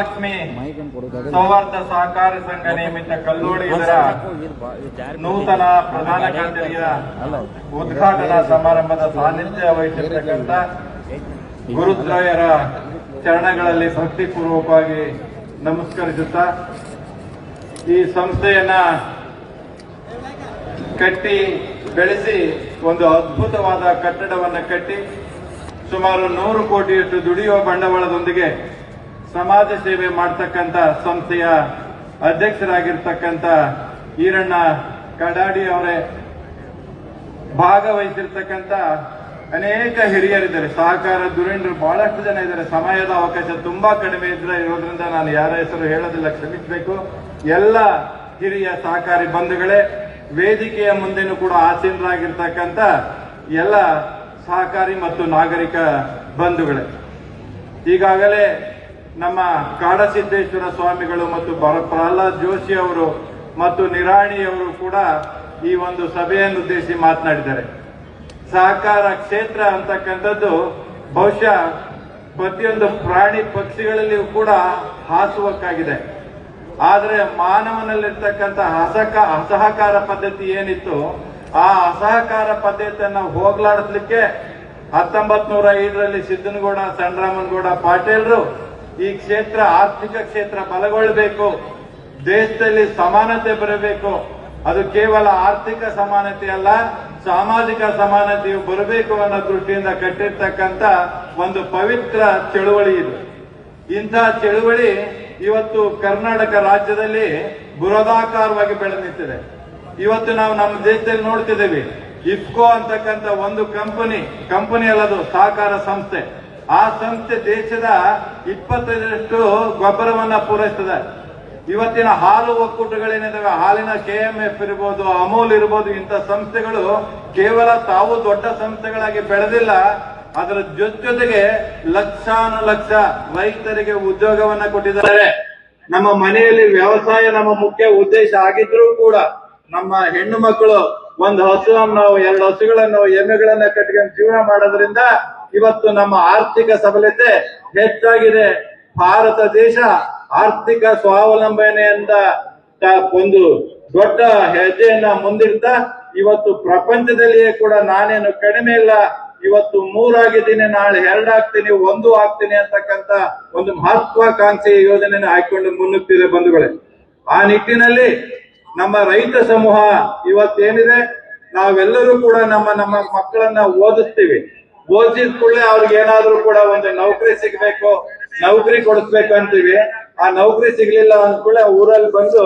ಲಕ್ಷ್ಮಿ ಸೌಹಾರ್ದ ಸಹಕಾರ ಸಂಘ ನೇಮಿತ ಕಲ್ಲೋಡಿ ಇದರ ನೂತನ ಪ್ರಧಾನ ಕಚೇರಿಯ ಉದ್ಘಾಟನಾ ಸಮಾರಂಭದ ಸಾನ್ನಿಧ್ಯ ವಹಿಸಿರ್ತಕ್ಕಂಥ ಗುರುದ್ರಾಯರ ಚರಣಗಳಲ್ಲಿ ಭಕ್ತಿಪೂರ್ವಕವಾಗಿ ನಮಸ್ಕರಿಸುತ್ತಾ ಈ ಸಂಸ್ಥೆಯನ್ನ ಕಟ್ಟಿ ಬೆಳೆಸಿ ಒಂದು ಅದ್ಭುತವಾದ ಕಟ್ಟಡವನ್ನು ಕಟ್ಟಿ ಸುಮಾರು ನೂರು ಕೋಟಿಯಷ್ಟು ದುಡಿಯುವ ಬಂಡವಾಳದೊಂದಿಗೆ ಸಮಾಜ ಸೇವೆ ಮಾಡ್ತಕ್ಕಂಥ ಸಂಸ್ಥೆಯ ಅಧ್ಯಕ್ಷರಾಗಿರ್ತಕ್ಕಂಥ ಈರಣ್ಣ ಕಡಾಡಿ ಅವರೇ ಭಾಗವಹಿಸಿರ್ತಕ್ಕಂಥ ಅನೇಕ ಹಿರಿಯರಿದ್ದಾರೆ. ಸಹಕಾರ ಧುರೀಣರು ಬಹಳಷ್ಟು ಜನ ಇದ್ದಾರೆ. ಸಮಯದ ಅವಕಾಶ ತುಂಬಾ ಕಡಿಮೆ ಇದ್ರೆ ಇರೋದ್ರಿಂದ ನಾನು ಯಾರ ಹೆಸರು ಹೇಳೋದಿಲ್ಲ. ಕ್ಷಮಿಸಬೇಕು. ಎಲ್ಲ ಹಿರಿಯ ಸಹಕಾರಿ ಬಂಧುಗಳೇ, ವೇದಿಕೆಯ ಮುಂದೆನೂ ಕೂಡ ಆಸೀನರಾಗಿರ್ತಕ್ಕಂಥ ಎಲ್ಲ ಸಹಕಾರಿ ಮತ್ತು ನಾಗರಿಕ ಬಂಧುಗಳೇ. ಈಗಾಗಲೇ ನಮ್ಮ ಕಾಡಸಿದ್ದೇಶ್ವರ ಸ್ವಾಮಿಗಳು ಮತ್ತು ಪ್ರಹ್ಲಾದ್ ಜೋಶಿ ಅವರು ಮತ್ತು ನಿರಾಣಿ ಅವರು ಕೂಡ ಈ ಒಂದು ಸಭೆಯನ್ನು ಉದ್ದೇಶಿಸಿ ಮಾತನಾಡಿದ್ದಾರೆ. ಸಹಕಾರ ಕ್ಷೇತ್ರ ಅಂತಕ್ಕಂಥದ್ದು ಬಹುಶಃ ಪ್ರತಿಯೊಂದು ಪ್ರಾಣಿ ಪಕ್ಷಿಗಳಲ್ಲಿಯೂ ಕೂಡ ಹಾಸುವಕ್ಕಾಗಿದೆ. ಆದರೆ ಮಾನವನಲ್ಲಿರ್ತಕ್ಕಂಥ ಹಸಕ ಅಸಹಕಾರ ಪದ್ಧತಿ ಏನಿತ್ತು ಆ ಅಸಹಕಾರ ಪದ್ಧತಿಯನ್ನು ಹೋಗ್ಲಾಡಿಸ್ಲಿಕ್ಕೆ ಹತ್ತೊಂಬತ್ ನೂರ ಐದರಲ್ಲಿ ಸಿದ್ದನಗೌಡ ಸಣ್ಣರಾಮನಗೌಡ ಪಾಟೀಲ್ರು ಈ ಕ್ಷೇತ್ರ ಆರ್ಥಿಕ ಕ್ಷೇತ್ರ ಬಲಗೊಳ್ಳಬೇಕು. ದೇಶದಲ್ಲಿ ಸಮಾನತೆ ಬರಬೇಕು. ಅದು ಕೇವಲ ಆರ್ಥಿಕ ಸಮಾನತೆ ಅಲ್ಲ, ಸಾಮಾಜಿಕ ಸಮಾನತೆಯು ಬರಬೇಕು ಅನ್ನೋ ದೃಷ್ಟಿಯಿಂದ ಕಟ್ಟಿರ್ತಕ್ಕಂಥ ಒಂದು ಪವಿತ್ರ ಚಳುವಳಿ ಇದು. ಇಂಥ ಚಳುವಳಿ ಇವತ್ತು ಕರ್ನಾಟಕ ರಾಜ್ಯದಲ್ಲಿ ಬೃಹದಾಕಾರವಾಗಿ ಬೆಳೆದಿತ್ತಿದೆ ಇವತ್ತು ನಾವು ನಮ್ಮ ದೇಶದಲ್ಲಿ ನೋಡ್ತಿದ್ದೀವಿ. ಇಫ್ಕೋ ಅಂತಕ್ಕಂಥ ಒಂದು ಕಂಪನಿ ಕಂಪನಿ ಅಲ್ಲದು ಸಹಕಾರ ಸಂಸ್ಥೆ. ಆ ಸಂಸ್ಥೆ ದೇಶದ ಇಪ್ಪತ್ತೈದರಷ್ಟು ಗೊಬ್ಬರವನ್ನ ಪೂರೈಸ್ತದೆ. ಇವತ್ತಿನ ಹಾಲು ಒಕ್ಕೂಟಗಳೇನಿದಾವೆ, ಹಾಲಿನ ಕೆಎಂಎಫ್ ಇರ್ಬೋದು, ಅಮೂಲ್ ಇರ್ಬೋದು, ಇಂಥ ಸಂಸ್ಥೆಗಳು ಕೇವಲ ತಾವು ದೊಡ್ಡ ಸಂಸ್ಥೆಗಳಾಗಿ ಬೆಳೆದಿಲ್ಲ, ಅದರ ಜೊತೆ ಜೊತೆಗೆ ಲಕ್ಷಾನು ಲಕ್ಷ ರೈತರಿಗೆ ಉದ್ಯೋಗವನ್ನ ಕೊಟ್ಟಿದ್ದಾರೆ. ನಮ್ಮ ಮನೆಯಲ್ಲಿ ವ್ಯವಸಾಯ ನಮ್ಮ ಮುಖ್ಯ ಉದ್ದೇಶ ಆಗಿದ್ರೂ ಕೂಡ ನಮ್ಮ ಹೆಣ್ಣು ಮಕ್ಕಳು ಒಂದು ಹಸುವನ್ನು, ಎರಡು ಹಸುಗಳನ್ನು, ಎಮ್ಮೆಗಳನ್ನ ಕಟ್ಕೊಂಡು ಜೀವನ ಮಾಡೋದ್ರಿಂದ ಇವತ್ತು ನಮ್ಮ ಆರ್ಥಿಕ ಸಬಲತೆ ಹೆಚ್ಚಾಗಿದೆ. ಭಾರತ ದೇಶ ಆರ್ಥಿಕ ಸ್ವಾವಲಂಬನೆಯಿಂದ ಒಂದು ದೊಡ್ಡ ಹೆಜ್ಜೆಯನ್ನ ಮುಂದಿಡ್ತಾ, ಇವತ್ತು ಪ್ರಪಂಚದಲ್ಲಿಯೇ ಕೂಡ ನಾನೇನು ಕಡಿಮೆ ಇಲ್ಲ, ಇವತ್ತು ಮೂರಾಗಿದ್ದೀನಿ ನಾಳೆ ಎರಡಾಗ್ತೀನಿ, ಒಂದು ಆಗ್ತೀನಿ ಅಂತಕ್ಕಂತ ಒಂದು ಮಹತ್ವಾಕಾಂಕ್ಷಿ ಯೋಜನೆಯನ್ನು ಹಾಕಿಕೊಂಡು ಮುನ್ನುಗ್ತಿದೆ ಬಂಧುಗಳೇ. ಆ ನಿಟ್ಟಿನಲ್ಲಿ ನಮ್ಮ ರೈತ ಸಮೂಹ ಇವತ್ತೇನಿದೆ, ನಾವೆಲ್ಲರೂ ಕೂಡ ನಮ್ಮ ನಮ್ಮ ಮಕ್ಕಳನ್ನ ಓದಿಸ್ತೀವಿ ಓದಿಸಿದ ಕೂಡಲೇ ಅವ್ರಿಗೆ ಏನಾದ್ರೂ ಕೂಡ ಒಂದು ನೌಕರಿ ಸಿಗ್ಬೇಕು, ನೌಕರಿ ಕೊಡಿಸ್ಬೇಕು ಅಂತೀವಿ. ಆ ನೌಕರಿ ಸಿಗ್ಲಿಲ್ಲ ಅಂದ ಕೂಡಲೇ ಊರಲ್ಲಿ ಬಂದು